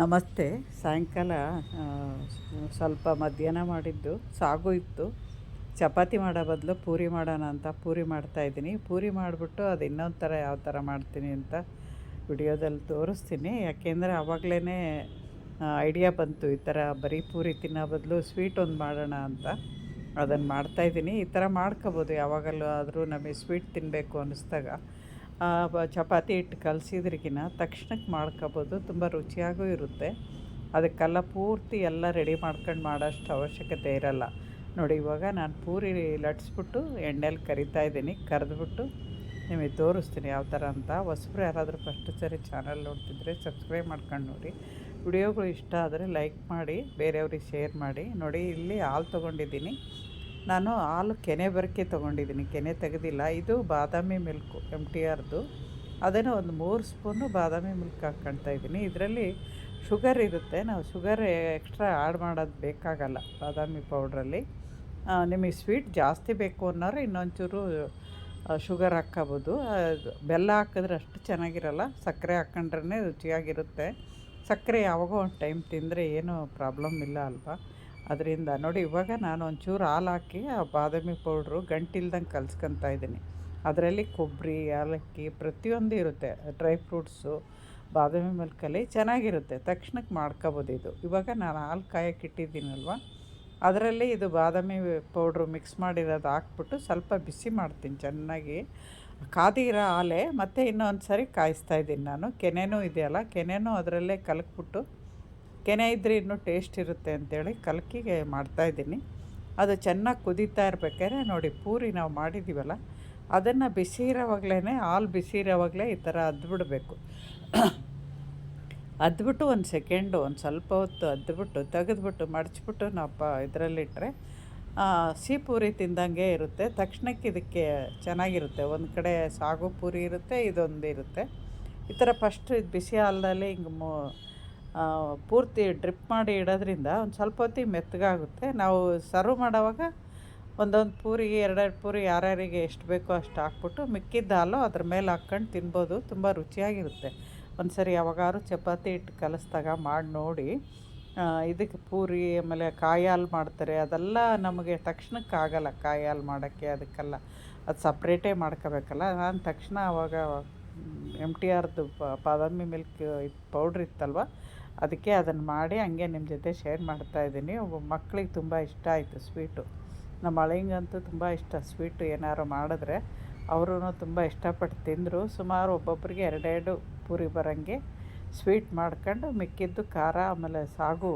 ನಮಸ್ತೆ. ಸಾಯಂಕಾಲ ಸ್ವಲ್ಪ ಮಧ್ಯಾಹ್ನ ಮಾಡಿದ್ದು, ಸಾಗು ಇತ್ತು. ಚಪಾತಿ ಮಾಡೋ ಬದಲು ಪೂರಿ ಮಾಡೋಣ ಅಂತ ಪೂರಿ ಮಾಡ್ತಾಯಿದ್ದೀನಿ ಪೂರಿ ಮಾಡಿಬಿಟ್ಟು ಅದು ಇನ್ನೊಂದು ಥರ ಯಾವ ಥರ ಮಾಡ್ತೀನಿ ಅಂತ ವಿಡಿಯೋದಲ್ಲಿ ತೋರಿಸ್ತೀನಿ. ಯಾಕೆಂದರೆ ಆವಾಗಲೇ ಐಡಿಯಾ ಬಂತು, ಈ ಥರ ಬರೀ ಪೂರಿ ತಿನ್ನೋ ಬದಲು ಸ್ವೀಟ್ ಒಂದು ಮಾಡೋಣ ಅಂತ ಅದನ್ನು ಮಾಡ್ತಾಯಿದ್ದೀನಿ ಈ ಥರ ಮಾಡ್ಕೋಬೋದು ಯಾವಾಗಲೂ ಆದರೂ ನಮಗೆ ಸ್ವೀಟ್ ತಿನ್ನಬೇಕು ಅನ್ನಿಸ್ದಾಗ ಚಪಾತಿ ಹಿಟ್ಟು ಕಲಸಿದ್ರಿಗಿನ ತಕ್ಷಣಕ್ಕೆ ಮಾಡ್ಕೋಬೋದು. ತುಂಬ ರುಚಿಯಾಗೂ ಇರುತ್ತೆ. ಅದಕ್ಕೆಲ್ಲ ಪೂರ್ತಿ ಎಲ್ಲ ರೆಡಿ ಮಾಡ್ಕೊಂಡು ಮಾಡೋಷ್ಟು ಅವಶ್ಯಕತೆ ಇರಲ್ಲ. ನೋಡಿ, ಇವಾಗ ನಾನು ಪೂರಿ ಲಟ್ಸ್ಬಿಟ್ಟು ಎಣ್ಣೆಲಿ ಕರಿತಾ ಇದ್ದೀನಿ. ಕರೆದ್ಬಿಟ್ಟು ನಿಮಗೆ ತೋರಿಸ್ತೀನಿ ಯಾವ ಥರ ಅಂತ. ಹೊಸಬ್ರು ಯಾರಾದರೂ ಫಸ್ಟ್ ಸರಿ ಚಾನಲ್ ನೋಡ್ತಿದ್ರೆ ಸಬ್ಸ್ಕ್ರೈಬ್ ಮಾಡ್ಕೊಂಡು ನೋಡಿ. ವಿಡಿಯೋಗಳು ಇಷ್ಟ ಆದರೆ ಲೈಕ್ ಮಾಡಿ, ಬೇರೆಯವ್ರಿಗೆ ಶೇರ್ ಮಾಡಿ. ನೋಡಿ, ಇಲ್ಲಿ ಹಾಲು ತೊಗೊಂಡಿದ್ದೀನಿ. ನಾನು ಹಾಲು ಕೆನೆ ಬರಕೆ ತೊಗೊಂಡಿದ್ದೀನಿ. ಕೆನೆ ತೆಗೆದಿಲ್ಲ. ಇದು ಬಾದಾಮಿ ಮಿಲ್ಕು ಎಂ ಟಿ ಆರ್ದು ಅದನ್ನು ಒಂದು ಮೂರು ಸ್ಪೂನು ಬಾದಾಮಿ ಮಿಲ್ಕ್ ಹಾಕ್ಕೊಳ್ತಾ ಇದ್ದೀನಿ. ಇದರಲ್ಲಿ ಶುಗರ್ ಇರುತ್ತೆ. ನಾವು ಶುಗರ್ ಎಕ್ಸ್ಟ್ರಾ ಆ್ಯಡ್ ಮಾಡೋದು ಬೇಕಾಗಲ್ಲ ಬಾದಾಮಿ ಪೌಡ್ರಲ್ಲಿ. ನಿಮಗೆ ಸ್ವೀಟ್ ಜಾಸ್ತಿ ಬೇಕು ಅನ್ನೋರು ಇನ್ನೊಂಚೂರು ಶುಗರ್ ಹಾಕ್ಕೋಬೋದು. ಬೆಲ್ಲ ಹಾಕಿದ್ರೆ ಅಷ್ಟು ಚೆನ್ನಾಗಿರಲ್ಲ. ಸಕ್ಕರೆ ಹಾಕ್ಕೊಂಡ್ರೆ ರುಚಿಯಾಗಿರುತ್ತೆ. ಸಕ್ಕರೆ ಯಾವಾಗೋ ಒಂದು ಟೈಮ್ ತಿಂದರೆ ಏನೂ ಪ್ರಾಬ್ಲಮ್ ಇಲ್ಲ ಅಲ್ವಾ? ಅದರಿಂದ ನೋಡಿ ಇವಾಗ ನಾನು ಒಂಚೂರು ಹಾಲು ಹಾಕಿ ಆ ಬಾದಾಮಿ ಪೌಡ್ರು ಗಂಟಿಲ್ದಂಗೆ ಕಲ್ಸ್ಕೊತಾ ಇದ್ದೀನಿ. ಅದರಲ್ಲಿ ಕೊಬ್ಬರಿ, ಏಲಕ್ಕಿ ಪ್ರತಿಯೊಂದು ಇರುತ್ತೆ. ಡ್ರೈ ಫ್ರೂಟ್ಸು, ಬಾದಾಮಿ ಮಿಲ್ಕಲ್ಲಿ ಚೆನ್ನಾಗಿರುತ್ತೆ. ತಕ್ಷಣಕ್ಕೆ ಮಾಡ್ಕೋಬೋದು ಇದು. ಇವಾಗ ನಾನು ಹಾಲು ಕಾಯಕ್ಕೆ ಇಟ್ಟಿದ್ದೀನಲ್ವ? ಅದರಲ್ಲಿ ಇದು ಬಾದಾಮಿ ಪೌಡ್ರು ಮಿಕ್ಸ್ ಮಾಡಿರೋದು ಹಾಕ್ಬಿಟ್ಟು ಸ್ವಲ್ಪ ಬಿಸಿ ಮಾಡ್ತೀನಿ. ಚೆನ್ನಾಗಿ ಕಾದಿರೋ ಹಾಲೆ. ಮತ್ತು ಇನ್ನೊಂದು ಸರಿ ಕಾಯಿಸ್ತಾ ಇದ್ದೀನಿ ನಾನು. ಕೆನೆನೂ ಇದೆಯಲ್ಲ, ಕೆನೆನೂ ಅದರಲ್ಲೇ ಕಲಕ್ಬಿಟ್ಟು ಕೆನೆ ಇದ್ದರೆ ಇನ್ನೂ ಟೇಸ್ಟ್ ಇರುತ್ತೆ ಅಂತೇಳಿ ಕಲಕಿಗೆ ಮಾಡ್ತಾಯಿದ್ದೀನಿ ಅದು ಚೆನ್ನಾಗಿ ಕುದೀತಾ ಇರ್ಬೇಕಾದ್ರೆ ನೋಡಿ ಪೂರಿ ನಾವು ಮಾಡಿದ್ದೀವಲ್ಲ ಅದನ್ನು ಬಿಸಿ ಇರೋವಾಗಲೇ ಹಾಲು ಬಿಸಿ ಇರೋವಾಗಲೇ ಈ ಥರ ಅದ್ಬಿಡಬೇಕು. ಅದ್ಬಿಟ್ಟು ಒಂದು ಸೆಕೆಂಡು ಒಂದು ಸ್ವಲ್ಪ ಹೊತ್ತು ಅದ್ಬಿಟ್ಟು ತೆಗೆದ್ಬಿಟ್ಟು ಮಡಚ್ಬಿಟ್ಟು ನಾವು ಪ ಇದರಲ್ಲಿಟ್ಟರೆ ಸಿಹಿ ಪೂರಿ ತಿಂದಂಗೆ ಇರುತ್ತೆ. ತಕ್ಷಣಕ್ಕೆ ಇದಕ್ಕೆ ಚೆನ್ನಾಗಿರುತ್ತೆ. ಒಂದು ಕಡೆ ಸಾಗು ಪೂರಿ ಇರುತ್ತೆ, ಇದೊಂದು ಇರುತ್ತೆ. ಈ ಥರ ಫಸ್ಟ್ ಇದು ಬಿಸಿ ಹಾಲಲ್ಲಿ ಹಿಂಗೆ ಮು ಪೂರ್ತಿ ಡ್ರಿಪ್ ಮಾಡಿ ಇಡೋದ್ರಿಂದ ಒಂದು ಸ್ವಲ್ಪ ಹೊತ್ತಿಗೆ ಮೆತ್ತಗಾಗುತ್ತೆ. ನಾವು ಸರ್ವ್ ಮಾಡೋವಾಗ ಒಂದೊಂದು ಪೂರಿಗೆ, ಎರಡೆರಡು ಪೂರಿ ಯಾರ್ಯಾರಿಗೆ ಎಷ್ಟು ಬೇಕೋ ಅಷ್ಟು ಹಾಕ್ಬಿಟ್ಟು ಮಿಕ್ಕಿದ್ದ ಹಾಲು ಅದ್ರ ಮೇಲೆ ಹಾಕ್ಕೊಂಡು ತಿನ್ಬೋದು. ತುಂಬ ರುಚಿಯಾಗಿರುತ್ತೆ. ಒಂದು ಸರಿ ಯಾವಾಗಾದ್ರು ಚಪಾತಿ ಹಿಟ್ಟು ಕಲಿಸ್ದಾಗ ಮಾಡಿ ನೋಡಿ. ಇದಕ್ಕೆ ಪೂರಿ, ಆಮೇಲೆ ಕಾಯಿ ಹಾಲು ಮಾಡ್ತಾರೆ. ಅದೆಲ್ಲ ನಮಗೆ ತಕ್ಷಣಕ್ಕೆ ಆಗಲ್ಲ ಕಾಯಿ ಹಾಲು ಮಾಡೋಕ್ಕೆ, ಅದಕ್ಕೆಲ್ಲ. ಅದು ಸಪ್ರೇಟೇ ಮಾಡ್ಕೋಬೇಕಲ್ಲ. ನಾನು ತಕ್ಷಣ ಅವಾಗ ಎಂ ಟಿ ಆರ್ದು ಬಾದಾಮಿ ಮಿಲ್ಕ್ ಪೌಡ್ರ್ ಇತ್ತಲ್ವ? ಅದಕ್ಕೆ ಅದನ್ನು ಮಾಡಿ ಹಂಗೆ ನಿಮ್ಮ ಜೊತೆ ಶೇರ್ ಮಾಡ್ತಾಯಿದ್ದೀನಿ ಒಬ್ಬ ಮಕ್ಕಳಿಗೆ ತುಂಬ ಇಷ್ಟ ಆಯಿತು ಸ್ವೀಟು ನಮ್ಮ ಅಳಿಂಗಂತೂ ತುಂಬ ಇಷ್ಟ ಸ್ವೀಟು ಏನಾದ್ರು ಮಾಡಿದ್ರೆ ಅವರು ತುಂಬ ಇಷ್ಟಪಟ್ಟು ತಿಂದರು. ಸುಮಾರು ಒಬ್ಬೊಬ್ಬರಿಗೆ ಎರಡೆರಡು ಪೂರಿ ಬರೋಂಗೆ ಸ್ವೀಟ್ ಮಾಡ್ಕೊಂಡು ಮಿಕ್ಕಿದ್ದು ಖಾರ, ಆಮೇಲೆ ಸಾಗು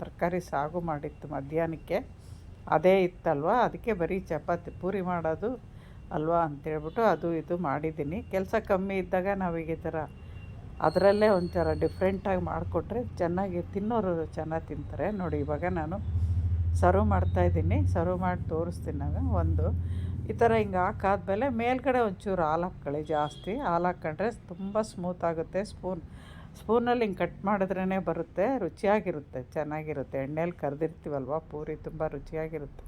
ತರಕಾರಿ ಸಾಗು ಮಾಡಿತ್ತು ಮಧ್ಯಾಹ್ನಕ್ಕೆ. ಅದೇ ಇತ್ತಲ್ವ? ಅದಕ್ಕೆ ಬರೀ ಚಪಾತಿ, ಪೂರಿ ಮಾಡೋದು ಅಲ್ವಾ ಅಂತೇಳ್ಬಿಟ್ಟು ಅದು ಇದು ಮಾಡಿದ್ದೀನಿ. ಕೆಲಸ ಕಮ್ಮಿ ಇದ್ದಾಗ ನಾವೀಗ ಈ ಥರ ಅದರಲ್ಲೇ ಒಂಥರ ಡಿಫ್ರೆಂಟಾಗಿ ಮಾಡಿಕೊಟ್ರೆ ಚೆನ್ನಾಗಿ ತಿನ್ನೋರು ಚೆನ್ನಾಗಿ ತಿಂತಾರೆ. ನೋಡಿ, ಇವಾಗ ನಾನು ಸರ್ವ್ ಮಾಡ್ತಾಯಿದ್ದೀನಿ ಸರ್ವ್ ಮಾಡಿ ತೋರಿಸ್ತೀನಿ ನಾನು ಒಂದು. ಈ ಥರ ಹಿಂಗೆ ಹಾಕಾದ್ಮೇಲೆ ಮೇಲ್ಗಡೆ ಒಂಚೂರು ಹಾಲು ಹಾಕ್ಕೊಳ್ಳಿ ಜಾಸ್ತಿ. ಹಾಲು ಹಾಕ್ಕೊಂಡ್ರೆ ತುಂಬ ಸ್ಮೂತ್ ಆಗುತ್ತೆ ಸ್ಪೂನ್ ಸ್ಪೂನಲ್ಲಿ ಹಿಂಗೆ ಕಟ್ ಮಾಡಿದ್ರೇ ಬರುತ್ತೆ, ರುಚಿಯಾಗಿರುತ್ತೆ, ಚೆನ್ನಾಗಿರುತ್ತೆ. ಎಣ್ಣೆಲಿ ಕರೆದಿರ್ತೀವಲ್ವ ಪೂರಿ, ತುಂಬ ರುಚಿಯಾಗಿರುತ್ತೆ.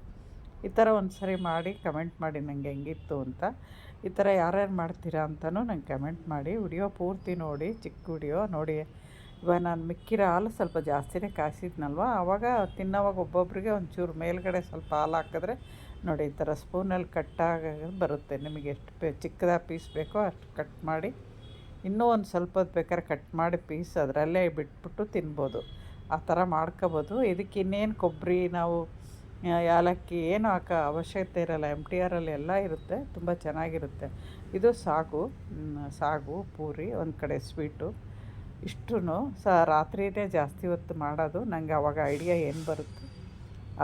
ಈ ಥರ ಒಂದು ಸರಿ ಮಾಡಿ ಕಮೆಂಟ್ ಮಾಡಿ ನನಗೆ ಹೆಂಗಿತ್ತು ಅಂತ. ಈ ಥರ ಯಾರ್ಯಾರು ಮಾಡ್ತೀರಾ ಅಂತಲೂ ನಂಗೆ ಕಮೆಂಟ್ ಮಾಡಿ. ವಿಡಿಯೋ ಪೂರ್ತಿ ನೋಡಿ, ಚಿಕ್ಕ ವಿಡಿಯೋ ನೋಡಿ. ಇವಾಗ ನಾನು ಮಿಕ್ಕಿರೋ ಹಾಲು ಸ್ವಲ್ಪ ಜಾಸ್ತಿನೇ ಕಾಯಿಸಿದ್ನಲ್ವ? ಆವಾಗ ತಿನ್ನೋವಾಗ ಒಬ್ಬೊಬ್ಬರಿಗೆ ಒಂಚೂರು ಮೇಲ್ಗಡೆ ಸ್ವಲ್ಪ ಹಾಲು ಹಾಕಿದ್ರೆ ನೋಡಿ, ಈ ಥರ ಸ್ಪೂನಲ್ಲಿ ಕಟ್ಟಾಗ ಬರುತ್ತೆ. ನಿಮಗೆ ಎಷ್ಟು ಪೇ, ಚಿಕ್ಕದಾಗ ಪೀಸ್ ಬೇಕೋ ಅಷ್ಟು ಕಟ್ ಮಾಡಿ. ಇನ್ನೂ ಒಂದು ಸ್ವಲ್ಪ ಬೇಕಾದ್ರೆ ಕಟ್ ಮಾಡಿ ಪೀಸ್ ಅದರಲ್ಲೇ ಬಿಟ್ಬಿಟ್ಟು ತಿನ್ಬೋದು. ಆ ಥರ ಮಾಡ್ಕೋಬೋದು. ಇದಕ್ಕೆ ಇನ್ನೇನು ಕೊಬ್ಬರಿ ನಾವು ಏಲಕ್ಕಿ ಏನು ಹಾಕೋ ಅವಶ್ಯಕತೆ ಇರಲ್ಲ. ಎಂ ಟಿ ಆರಲ್ಲಿ ಎಲ್ಲ ಇರುತ್ತೆ. ತುಂಬ ಚೆನ್ನಾಗಿರುತ್ತೆ. ಇದು ಸಾಗು. ಸಾಗು, ಪೂರಿ, ಒಂದು ಕಡೆ ಸ್ವೀಟು. ಇಷ್ಟು ಸ ರಾತ್ರಿಯೇ ಜಾಸ್ತಿ ಹೊತ್ತು ಮಾಡೋದು. ನನಗೆ ಅವಾಗ ಐಡಿಯಾ ಏನು ಬರುತ್ತೆ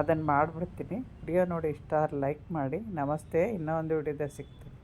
ಅದನ್ನು ಮಾಡಿಬಿಡ್ತೀನಿ. ವಿಡಿಯೋ ನೋಡಿ ಇಷ್ಟ ಲೈಕ್ ಮಾಡಿ. ನಮಸ್ತೆ. ಇನ್ನೊಂದು ಒಂದು ವಿಡಿಯೋದ ಸಿಗ್ತೀನಿ.